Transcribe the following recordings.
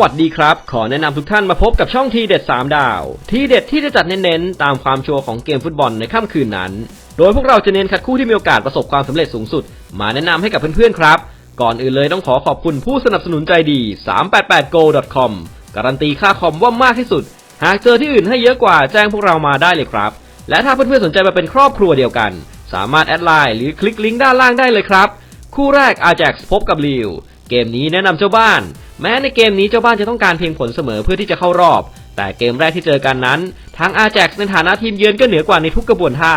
วัสดีครับ ขอแนะนำทุกท่านมาพบกับช่องทีเด็ด 3 ดาว ทีเด็ดที่จะจัดเน้นๆ ตามความชัวร์ของเกมฟุตบอลในค่ำคืนนั้น โดยพวกเราจะเน้นคัดคู่ที่มีโอกาสประสบความสำเร็จสูงสุด มาแนะนำให้กับเพื่อนๆครับ ก่อนอื่นเลยต้องขอขอบคุณผู้สนับสนุนใจดี 388go.com การันตีค่าคอมว่ามากที่สุด หากเจอที่อื่นให้เยอะกว่าแจ้งพวกเรามาได้เลยครับ และถ้าเพื่อนๆสนใจมาเป็นครอบครัวเดียวกัน สามารถแอดไลน์หรือคลิกลิงก์ด้านล่างได้เลยครับ คู่แรก Ajax พบกับลิวเกมนี้แนะนำเจ้าบ้าน แม้ในเกมนี้เจ้าบ้านจะต้องการเพียงผลเสมอเพื่อที่จะเข้ารอบ แต่เกมแรกที่เจอกันนั้น ทาง Ajax ในฐานะทีมเยือนก็เหนือกว่าในทุกกระบวนท่า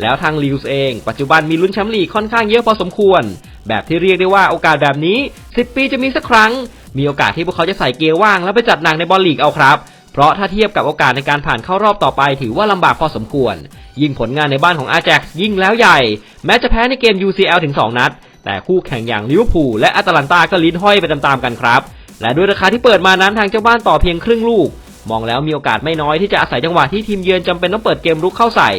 แล้วทางลิวส์เอง ปัจจุบันมีลุ้นแชมป์ลีกค่อนข้างเยอะพอสมควร แบบที่เรียกได้ว่าโอกาสแบบนี้ 10 ปีจะมีสักครั้ง มีโอกาสที่พวกเขาจะใส่เกียร์ว่างแล้วไปจัดหนักในบอลลีกเอาครับเพราะถ้าเทียบกับโอกาสในการผ่านเข้ารอบต่อไปถือว่าลำบากพอสมควร ยิ่งผลงานในบ้านของ Ajax ยิ่งแล้วใหญ่ แม้จะแพ้ในเกม UCL ถึง 2 นัด แต่คู่แข่งอย่างลิเวอร์พูลและอาตาลันตาก็ลิ้นห้อยไปตามๆกันครับ และด้วยราคาที่เปิดมานั้นทางเจ้าบ้านต่อเพียงครึ่งลูก มองแล้วมีโอกาสไม่น้อยที่จะอาศัยจังหวะที่ทีมเยือนจำเป็นต้องเปิดเกมรุกเข้าใส่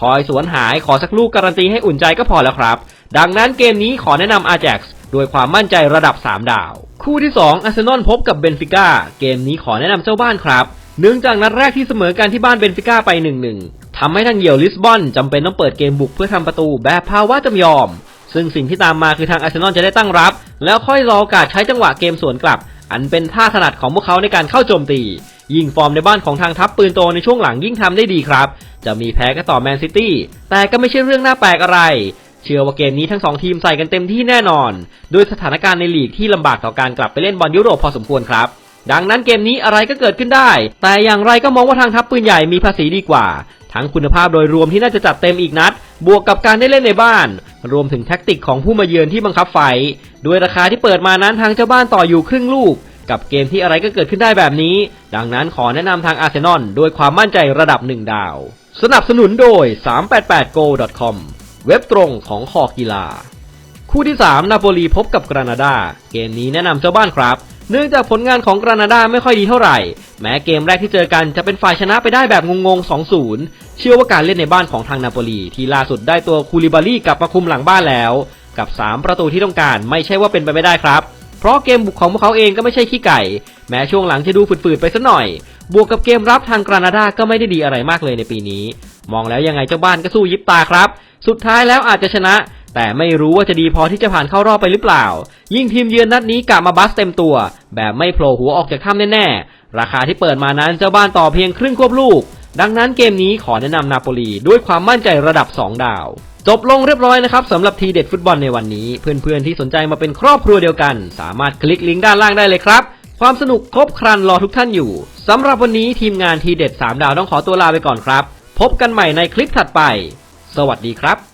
คอยสวนหายขอสักลูกการันตีให้อุ่นใจก็พอแล้วครับ ดังนั้นเกมนี้ขอแนะนำ Ajax ด้วยความมั่นใจระดับ 3 ดาว คู่ที่ 2 อาร์เซนอลพบกับเบนฟิก้าเกมนี้ขอแนะนำเจ้าบ้านครับเนื่องจากนัดแรกที่เสมอกันที่บ้านเบนฟิก้าไป1-1ทำให้ทางเหยี่ยวลิสบอนจำเป็นต้องเปิดเกมบุกเพื่อทำประตูแบบภาวะจำยอมซึ่งสิ่งที่ตามมาคือทางอาร์เซนอลจะได้ตั้งรับ แล้วค่อยรอโอกาสใช้จังหวะเกมสวนกลับ อันเป็นท่าถนัดของพวกเขาในการเข้าโจมตี ยิงฟอร์มในบ้านของทางทัพปืนโตในช่วงหลังยิ่งทำได้ดีครับ จะมีแพ้ก็ต่อแมนซิตี้ แต่ก็ไม่ใช่เรื่องน่าแปลกอะไร เชื่อว่าเกมนี้ทั้งสองทีมใส่กันเต็มที่แน่นอน โดยสถานการณ์ในลีกที่ลำบากต่อการกลับไปเล่นบอลยุโรปพอสมควรครับดังนั้นเกมนี้อะไรก็เกิดขึ้นได้ แต่อย่างไรก็มองว่าทางทัพปืนใหญ่มีภาษีดีกว่า ทั้งคุณภาพโดยรวมที่น่าจะจัดเต็มอีกนัด บวกกับการได้เล่นในบ้าน รวมถึงแท็กติกของผู้มาเยือนที่บังคับไฟด้วยราคาที่เปิดมานั้นทางเจ้าบ้านต่ออยู่ครึ่งลูก กับเกมที่อะไรก็เกิดขึ้นได้แบบนี้ ดังนั้นขอแนะนำทางอาร์เซนอลด้วยความมั่นใจระดับหนึ่งดาว สนับสนุนโดย 388go.com เว็บตรงของคอกีฬา คู่ที่ 3 นาโปลีพบกับกรานาดา เกมนี้แนะนำเจ้าบ้านครับ เนื่องจากผลงานของกรานาดาไม่ค่อยดีเท่าไหร่ แม้เกมแรกที่เจอกันจะเป็นฝ่ายชนะไปได้แบบงงๆ 2-0 เชื่อว่าการเล่นในบ้านของทางนาโปลีที่ล่าสุดได้ตัวคูลิบาลี่กลับมาคุมหลังบ้านแล้ว กับ 3 ประตูที่ต้องการไม่ใช่ว่าเป็นไปไม่ได้ครับ เพราะเกมบุกของพวกเขาเองก็ไม่ใช่ขี้ไก่ แม้ช่วงหลังจะดูฝืดๆไปสักหน่อย บวกกับเกมรับทางกรานาดาก็ไม่ได้ดีอะไรมากเลยในปีนี้ มองแล้วยังไงเจ้าบ้านก็สู้ยิบตาครับ สุดท้ายแล้วอาจจะชนะ แต่ไม่รู้ว่าจะดีพอที่จะผ่านเข้ารอบไปหรือเปล่า ยิ่งทีมเยือนนัดนี้กะมาบัสเต็มตัว แบบไม่โผล่หัวออกจากถ้ำแน่ๆราคาที่เปิดมานั้นเจ้าบ้านต่อเพียงครึ่งควบลูก ดังนั้นเกมนี้ขอแนะนำนาโปลีด้วยความมั่นใจระดับ 2 ดาว จบลงเรียบร้อยนะครับสำหรับทีเด็ดฟุตบอลในวันนี้ เพื่อนๆที่สนใจมาเป็นครอบครัวเดียวกัน สามารถคลิกลิงก์ด้านล่างได้เลยครับ ความสนุกครบครันรอทุกท่านอยู่สำหรับวันนี้ทีมงานทีเด็ด 3 ดาวต้องขอตัวลาไปก่อนครับ พบกันใหม่ในคลิปถัดไป สวัสดีครับ